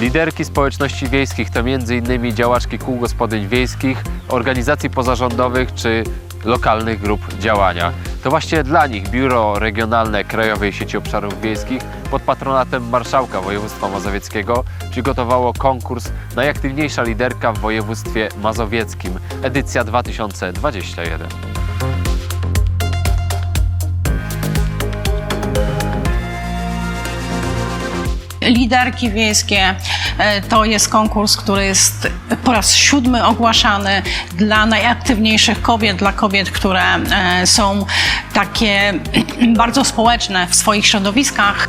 Liderki społeczności wiejskich to m.in. działaczki kół gospodyń wiejskich, organizacji pozarządowych czy lokalnych grup działania. To właśnie dla nich Biuro Regionalne Krajowej Sieci Obszarów Wiejskich pod patronatem Marszałka Województwa Mazowieckiego przygotowało konkurs Najaktywniejsza liderka w województwie mazowieckim, edycja 2021. Liderki wiejskie e, to jest konkurs, który jest po raz siódmy ogłaszany dla najaktywniejszych kobiet, dla kobiet, które e, są takie bardzo społeczne w swoich środowiskach.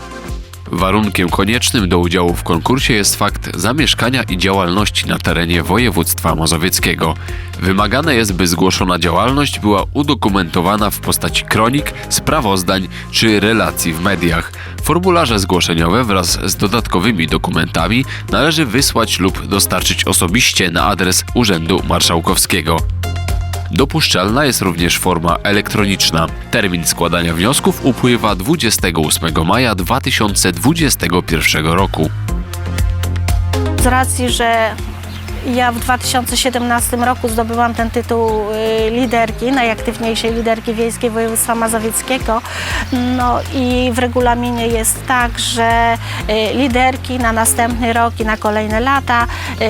Warunkiem koniecznym do udziału w konkursie jest fakt zamieszkania i działalności na terenie województwa mazowieckiego. Wymagane jest, by zgłoszona działalność była udokumentowana w postaci kronik, sprawozdań czy relacji w mediach. Formularze zgłoszeniowe wraz z dodatkowymi dokumentami należy wysłać lub dostarczyć osobiście na adres Urzędu Marszałkowskiego. Dopuszczalna jest również forma elektroniczna. Termin składania wniosków upływa 28 maja 2021 roku. Z racji, że ja w 2017 roku zdobyłam ten tytuł y, liderki, najaktywniejszej liderki wiejskiej województwa mazowieckiego. No i w regulaminie jest tak, że y, liderki na następny rok i na kolejne lata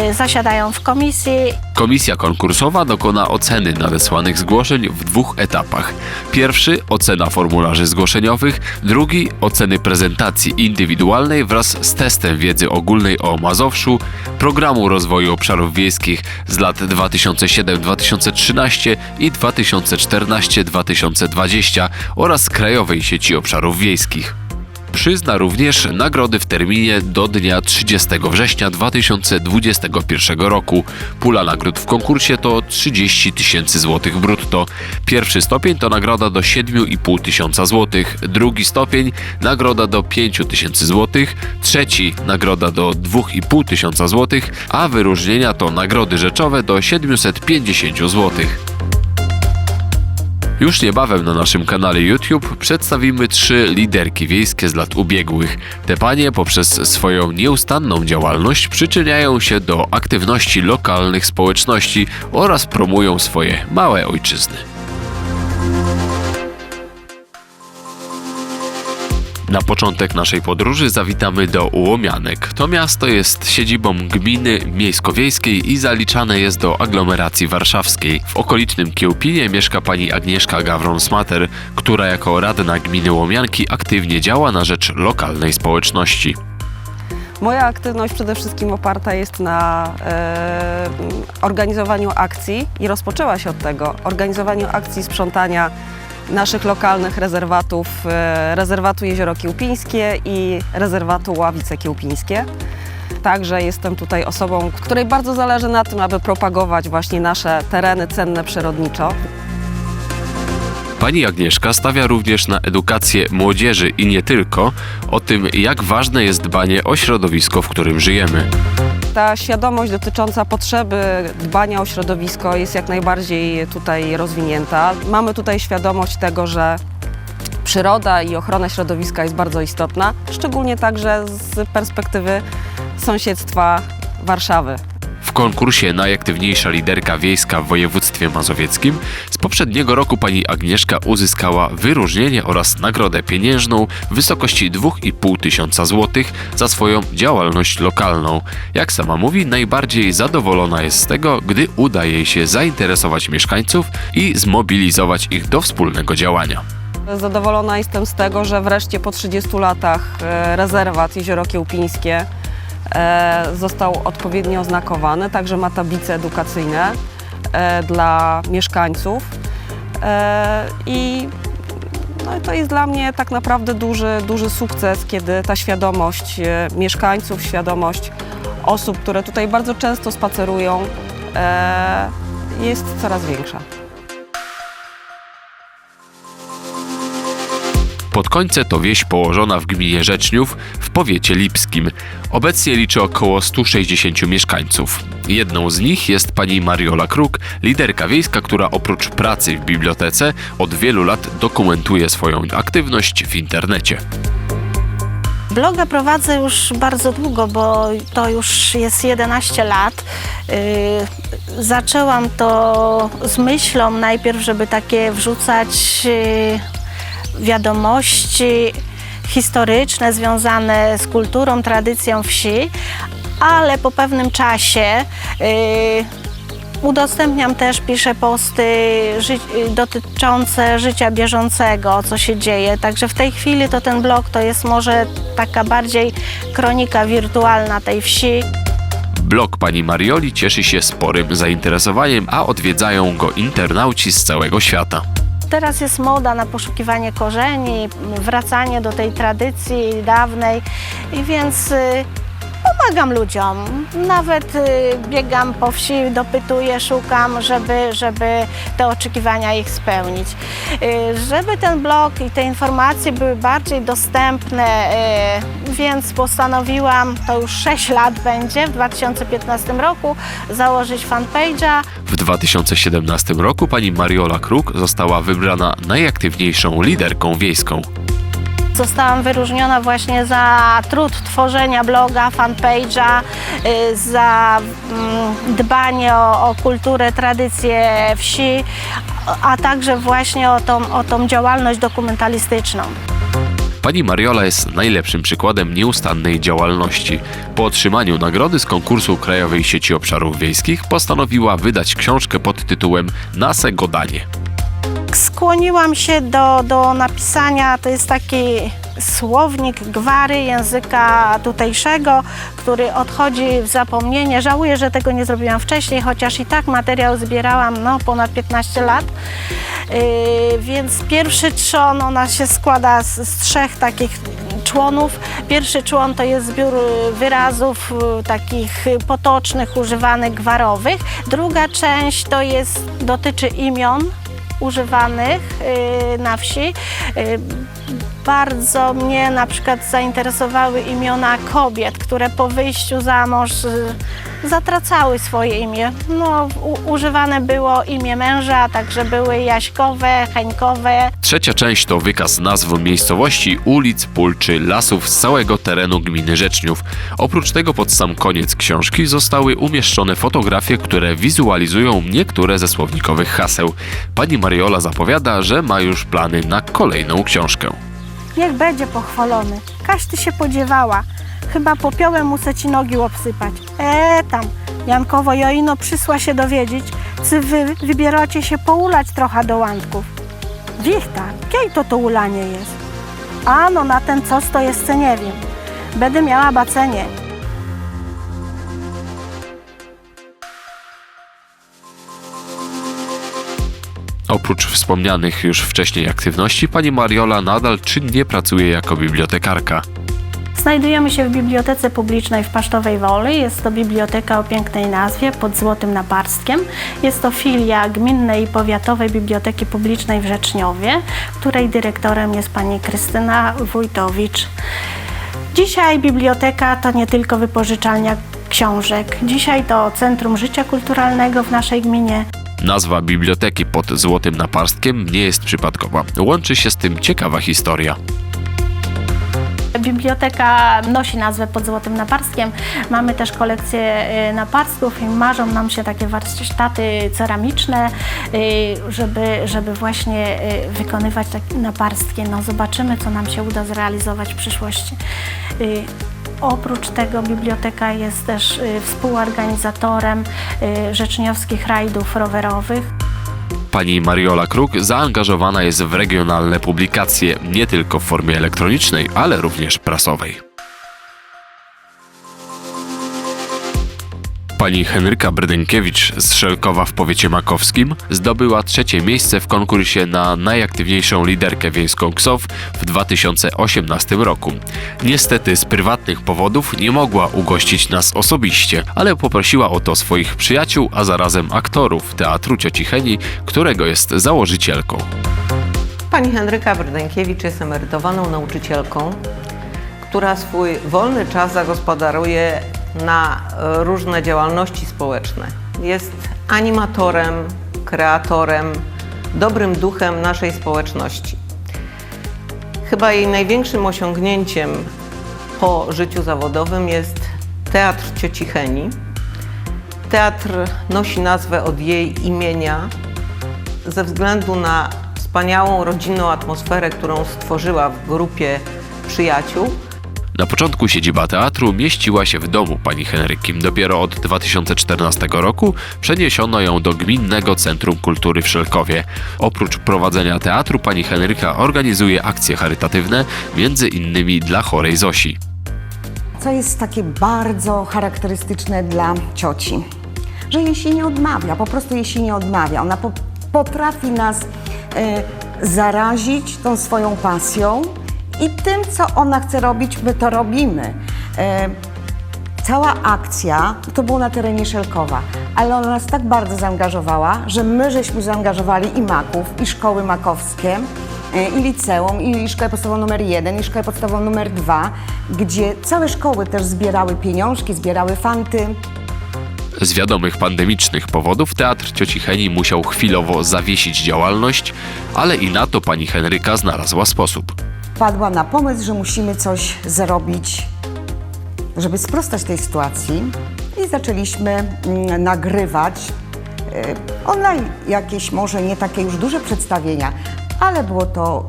y, zasiadają w komisji Komisja konkursowa dokona oceny nadesłanych zgłoszeń w dwóch etapach. Pierwszy ocena formularzy zgłoszeniowych, drugi oceny prezentacji indywidualnej wraz z testem wiedzy ogólnej o Mazowszu, programu rozwoju obszarów wiejskich z lat 2007-2013 i 2014-2020 oraz Krajowej Sieci Obszarów Wiejskich. Przyzna również nagrody w terminie do dnia 30 września 2021 roku. Pula nagród w konkursie to 30 tysięcy złotych brutto. Pierwszy stopień to nagroda do 7,5 tysiąca złotych, drugi stopień nagroda do 5 tysięcy złotych, trzeci nagroda do 2,5 tysiąca złotych, a wyróżnienia to nagrody rzeczowe do 750 złotych. Już niebawem na naszym kanale YouTube przedstawimy trzy liderki wiejskie z lat ubiegłych. Te panie poprzez swoją nieustanną działalność przyczyniają się do aktywności lokalnych społeczności oraz promują swoje małe ojczyzny. Na początek naszej podróży zawitamy do Łomianek. To miasto jest siedzibą gminy miejsko-wiejskiej i zaliczane jest do aglomeracji warszawskiej. W okolicznym Kiełpinie mieszka pani Agnieszka Gawron-Smater, która jako radna gminy Łomianki aktywnie działa na rzecz lokalnej społeczności. Moja aktywność przede wszystkim oparta jest na e, organizowaniu akcji i rozpoczęła się od tego, organizowaniu akcji sprzątania naszych lokalnych rezerwatów, e, rezerwatu Jezioro Kiełpińskie i rezerwatu Ławice Kiełpińskie. Także jestem tutaj osobą, której bardzo zależy na tym, aby propagować właśnie nasze tereny cenne przyrodniczo. Pani Agnieszka stawia również na edukację młodzieży i nie tylko o tym, jak ważne jest dbanie o środowisko, w którym żyjemy. Ta świadomość dotycząca potrzeby dbania o środowisko jest jak najbardziej tutaj rozwinięta. Mamy tutaj świadomość tego, że przyroda i ochrona środowiska jest bardzo istotna, szczególnie także z perspektywy sąsiedztwa Warszawy. W konkursie Najaktywniejsza liderka wiejska w województwie mazowieckim z poprzedniego roku pani Agnieszka uzyskała wyróżnienie oraz nagrodę pieniężną w wysokości 2,5 tysiąca złotych za swoją działalność lokalną. Jak sama mówi, najbardziej zadowolona jest z tego, gdy uda jej się zainteresować mieszkańców i zmobilizować ich do wspólnego działania. Zadowolona jestem z tego, że wreszcie po 30 latach e, rezerwat Jezioro Kiełpińskie został odpowiednio oznakowany, także ma tablice edukacyjne e, dla mieszkańców. E, I no, to jest dla mnie tak naprawdę duży, duży sukces, kiedy ta świadomość e, mieszkańców, świadomość osób, które tutaj bardzo często spacerują, e, jest coraz większa. Podkońce to wieś położona w gminie Rzeczniów w powiecie lipskim. Obecnie liczy około 160 mieszkańców. Jedną z nich jest pani Mariola Kruk, liderka wiejska, która oprócz pracy w bibliotece od wielu lat dokumentuje swoją aktywność w internecie. Bloga prowadzę już bardzo długo, bo to już jest 11 lat. Yy, Zaczęłam to z myślą najpierw, żeby takie wrzucać yy, wiadomości historyczne związane z kulturą, tradycją wsi, ale po pewnym czasie yy, Udostępniam też, piszę posty ży- dotyczące życia bieżącego, co się dzieje. Także w tej chwili to ten blog to jest może taka bardziej kronika wirtualna tej wsi. Blog pani Marioli cieszy się sporym zainteresowaniem, a odwiedzają go internauci z całego świata. Teraz jest moda na poszukiwanie korzeni, wracanie do tej tradycji dawnej. I więc y, pomagam ludziom. Nawet y, biegam po wsi, dopytuję, szukam, żeby, żeby te oczekiwania ich spełnić. Y, Żeby ten blog i te informacje były bardziej dostępne, y, więc postanowiłam, to już 6 lat będzie, w 2015 roku, założyć fanpage'a. W 2017 roku pani Mariola Kruk została wybrana najaktywniejszą liderką wiejską. Zostałam wyróżniona właśnie za trud tworzenia bloga, fanpage'a, y, za mm, dbanie o, o kulturę, tradycje wsi, a także właśnie o tą, o tą działalność dokumentalistyczną. Pani Mariola jest najlepszym przykładem nieustannej działalności. Po otrzymaniu nagrody z konkursu Krajowej Sieci Obszarów Wiejskich postanowiła wydać książkę pod tytułem Nase Godanie. Skłoniłam się do, do napisania, to jest taki słownik gwary języka tutejszego, który odchodzi w zapomnienie. Żałuję, że tego nie zrobiłam wcześniej, chociaż i tak materiał zbierałam no, ponad 15 lat. Yy, więc pierwszy trzon, ona się składa z, z trzech takich członów. Pierwszy człon to jest zbiór wyrazów y, takich potocznych, używanych, gwarowych. Druga część to jest, dotyczy imion używanych y, na wsi. Y, Bardzo mnie na przykład zainteresowały imiona kobiet, które po wyjściu za mąż y, zatracały swoje imię. No, używane było imię męża, także były Jaśkowe, Heńkowe. Trzecia część to wykaz nazw miejscowości, ulic, pól czy lasów z całego terenu gminy Rzeczniów. Oprócz tego pod sam koniec książki zostały umieszczone fotografie, które wizualizują niektóre ze słownikowych haseł. Pani Mariola zapowiada, że ma już plany na kolejną książkę. Niech będzie pochwalony. Kaś ty się podziewała. Chyba popiołem muszę ci nogi obsypać. E tam, Jankowo Joino przysła się dowiedzieć, czy wy wybieracie się poulać trochę do łądków. Wichta, kiej to to ulanie jest? A no na ten coś to jeszcze nie wiem. Będę miała bacenie. Oprócz wspomnianych już wcześniej aktywności, pani Mariola nadal czynnie pracuje jako bibliotekarka. Znajdujemy się w Bibliotece Publicznej w Pasztowej Woli. Jest to biblioteka o pięknej nazwie pod Złotym Naparstkiem. Jest to filia Gminnej i Powiatowej Biblioteki Publicznej w Rzeczniowie, której dyrektorem jest pani Krystyna Wójtowicz. Dzisiaj biblioteka to nie tylko wypożyczalnia książek. Dzisiaj to Centrum Życia Kulturalnego w naszej gminie. Nazwa biblioteki pod Złotym Naparstkiem nie jest przypadkowa. Łączy się z tym ciekawa historia. Biblioteka nosi nazwę pod Złotym Naparstkiem. Mamy też kolekcję y, naparstków i marzą nam się takie warsztaty ceramiczne, y, żeby, żeby właśnie y, wykonywać takie naparstki. No zobaczymy, co nam się uda zrealizować w przyszłości. Oprócz tego biblioteka jest też współorganizatorem rzeczniowskich rajdów rowerowych. Pani Mariola Kruk zaangażowana jest w regionalne publikacje nie tylko w formie elektronicznej, ale również prasowej. Pani Henryka Brydynkiewicz z Szelkowa w powiecie makowskim zdobyła trzecie miejsce w konkursie na najaktywniejszą liderkę wiejską KSOW w 2018 roku. Niestety z prywatnych powodów nie mogła ugościć nas osobiście, ale poprosiła o to swoich przyjaciół, a zarazem aktorów Teatru Cioci Heni, którego jest założycielką. Pani Henryka Brydękiewicz jest emerytowaną nauczycielką, która swój wolny czas zagospodaruje na e, różne działalności społeczne. Jest animatorem, kreatorem, dobrym duchem naszej społeczności. Chyba jej największym osiągnięciem po życiu zawodowym jest Teatr Cioci Heni. Teatr nosi nazwę od jej imienia ze względu na wspaniałą rodzinną atmosferę, którą stworzyła w grupie przyjaciół. Na początku siedziba teatru mieściła się w domu pani Henryki. Dopiero od 2014 roku przeniesiono ją do Gminnego Centrum Kultury w Szelkowie. Oprócz prowadzenia teatru pani Henryka organizuje akcje charytatywne, między innymi dla chorej Zosi. co jest takie bardzo charakterystyczne dla cioci, że jej się nie odmawia, po prostu jej się nie odmawia. Ona po, potrafi nas e, zarazić tą swoją pasją i tym, co ona chce robić, my to robimy. E, Cała akcja to było na terenie Szelkowa, ale ona nas tak bardzo zaangażowała, że my żeśmy zaangażowali i maków, i szkoły makowskie, e, i liceum, i szkołę podstawową numer 1, i szkołę podstawową numer 2, gdzie całe szkoły też zbierały pieniążki, zbierały fanty. Z wiadomych pandemicznych powodów teatr cioci Heni musiał chwilowo zawiesić działalność, ale i na to pani Henryka znalazła sposób. Padła na pomysł, że musimy coś zrobić, żeby sprostać tej sytuacji i zaczęliśmy mm, nagrywać e, online jakieś może nie takie już duże przedstawienia, ale było to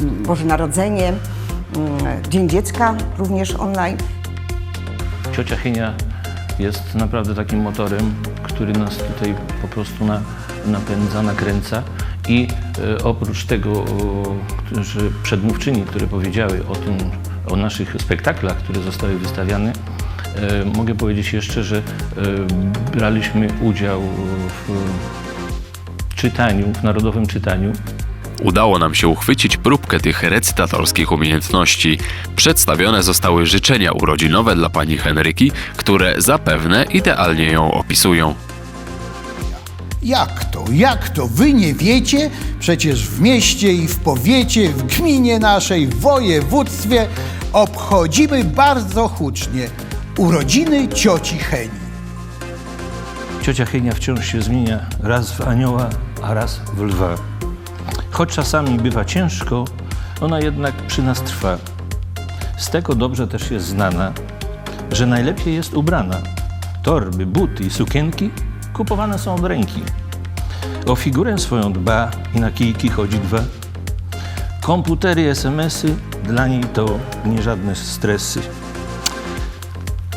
y, Boże Narodzenie, y, Dzień Dziecka również online. Ciocia Chynia jest naprawdę takim motorem, który nas tutaj po prostu na, napędza, nakręca i e, oprócz tego, że przedmówczyni, które powiedziały o tym, o naszych spektaklach, które zostały wystawiane, e, mogę powiedzieć jeszcze, że e, braliśmy udział w czytaniu, w narodowym czytaniu Udało nam się uchwycić próbkę tych recytatorskich umiejętności. Przedstawione zostały życzenia urodzinowe dla pani Henryki, które zapewne idealnie ją opisują. Jak to? Jak to? Wy nie wiecie? Przecież w mieście i w powiecie, w gminie naszej, w województwie obchodzimy bardzo hucznie urodziny cioci Heni. Ciocia Hynia wciąż się zmienia raz w anioła, a raz w lwa. Choć czasami bywa ciężko, ona jednak przy nas trwa. Z tego dobrze też jest znana, że najlepiej jest ubrana. Torby, buty i sukienki kupowane są od ręki. O figurę swoją dba i na kijki chodzi dwa. Komputery, SMS-y, dla niej to nie żadne stresy.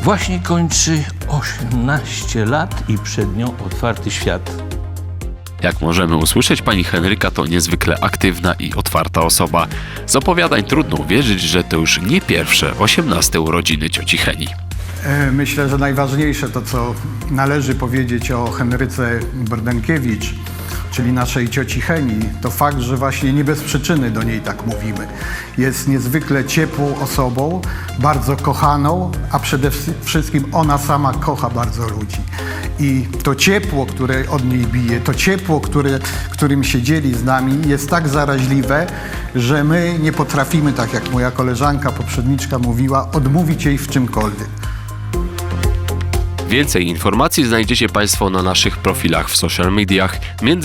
Właśnie kończy 18 lat i przed nią otwarty świat. Jak możemy usłyszeć, pani Henryka to niezwykle aktywna i otwarta osoba. Z opowiadań trudno uwierzyć, że to już nie pierwsze 18 urodziny cioci Heni. E, Myślę, że najważniejsze to, co należy powiedzieć o Henryce Brdenkiewicz, czyli naszej cioci Heni, to fakt, że właśnie nie bez przyczyny do niej tak mówimy. Jest niezwykle ciepłą osobą, bardzo kochaną, a przede wszy- wszystkim ona sama kocha bardzo ludzi. I to ciepło, które od niej bije, to ciepło, które, którym się dzieli z nami, jest tak zaraźliwe, że my nie potrafimy, tak jak moja koleżanka, poprzedniczka mówiła, odmówić jej w czymkolwiek. Więcej informacji znajdziecie Państwo na naszych profilach w social mediach,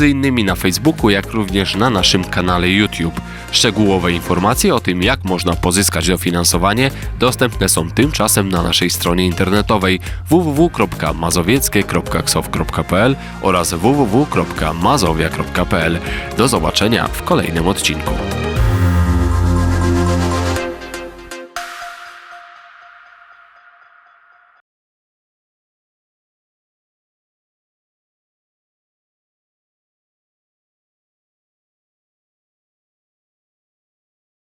innymi na Facebooku, jak również na naszym kanale YouTube. Szczegółowe informacje o tym, jak można pozyskać dofinansowanie, dostępne są tymczasem na naszej stronie internetowej www.mazowieckie.ksow.pl oraz www.mazowia.pl. Do zobaczenia w kolejnym odcinku.